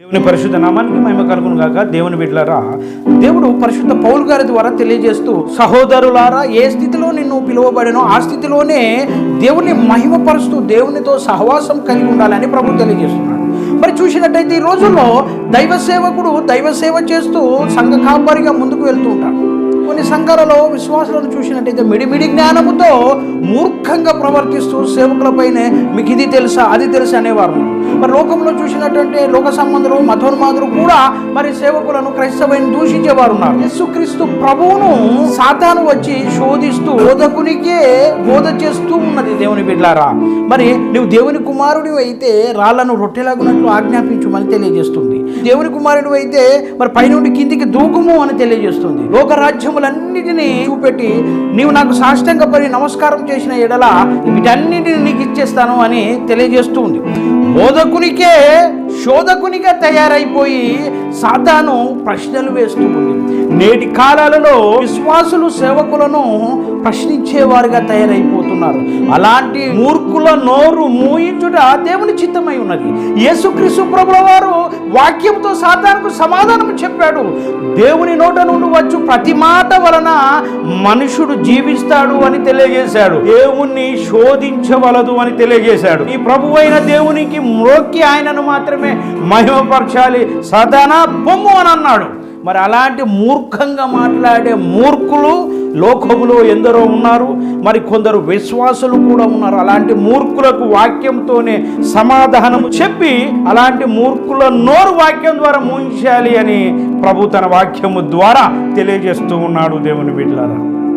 దేవుని పరిశుద్ధ నామానికి మహిమ కలుగును గాక. దేవుని బిడ్డలారా దేవుడు పరిశుద్ధ పౌలు గారి ద్వారా తెలియజేస్తూ సహోదరులారా ఏ స్థితిలో నిన్ను పిలువబడినో ఆ స్థితిలోనే దేవుని మహిమపరుస్తూ దేవునితో సహవాసం కలిగి ఉండాలని ప్రభు తెలియజేస్తున్నాడు. మరి చూసినట్టయితే ఈ రోజుల్లో దైవ సేవకుడు దైవ సేవ చేస్తూ సంఘ కాపరిగా ముందుకు వెళ్తూ ఉంటాడు. కొన్ని సంఘాలలో విశ్వాసాలను చూసినట్టయితే మిడిమిడి జ్ఞానముతో మూర్ఖంగా ప్రవర్తిస్తూ సేవకులపైనే మీకు ఇది తెలుసా అది తెలుసా అనేవారు మరి లోకంలో చూసినటువంటి లోక సంబంధులు మతోన్మాదులు కూడా మరి సేవకులను క్రైస్తవైన దూషించేవారు ఉన్నారు. యేసుక్రీస్తు ప్రభువును సాతాను వచ్చి శోధిస్తూ బోధకునికే బోధ చేస్తూ ఉన్నది దేవుని బిడ్లారా. మరి నువ్వు దేవుని కుమారుడి అయితే రాళ్ళను రొట్టెలాగునట్లు ఆజ్ఞాపించుమని తెలియజేస్తుంది. దేవుని కుమారుడు అయితే మరి పైనుండి కిందికి దూకుము అని తెలియజేస్తుంది. లోకరాజ్యం కార్యములన్నిటినీ చూపెట్టి నీవు నాకు సాష్టంగా పడి నమస్కారం చేసిన ఎడల వీటన్నిటిని నీకు ఇచ్చేస్తాను అని తెలియజేస్తూ ఉంది. బోధకునికే శోధకునిగా తయారైపోయి సాతాను ప్రశ్నలు వేస్తూ ఉంది నేటి కాలాలలో విశ్వాసులు సేవకులను ప్రశ్నించేవారుగా తయారైపోతున్నారు. అలాంటి మూర్ఖుల నోరు మూయించుట దేవుని చిత్తమై ఉన్నది. యేసుక్రీస్తు ప్రభుల వారు వాక్యంతో సాతానుకు సమాధానం చెప్పాడు. దేవుని నోట నుండి వచ్చు ప్రతి మాట వలన మనుషుడు జీవిస్తాడు అని తెలియజేశాడు. దేవుణ్ణి శోధించవలదు అని తెలియజేశాడు. ఈ ప్రభు అయిన దేవునికి మ్రోక్కి ఆయనను మాత్రమే మహిమపరచాలి. సదనా బొమ్ము అని అన్నాడు. మరి అలాంటి మూర్ఖంగా మాట్లాడే మూర్ఖులు లోకములో ఎందరో ఉన్నారు. మరి కొందరు విశ్వాసులు కూడా ఉన్నారు. అలాంటి మూర్ఖులకు వాక్యంతోనే సమాధానము చెప్పి అలాంటి మూర్ఖుల నోరు వాక్యం ద్వారా ముంచాలి అని ప్రభు తన వాక్యము ద్వారా తెలియజేస్తూ ఉన్నాడు దేవుని బిడ్డలారా.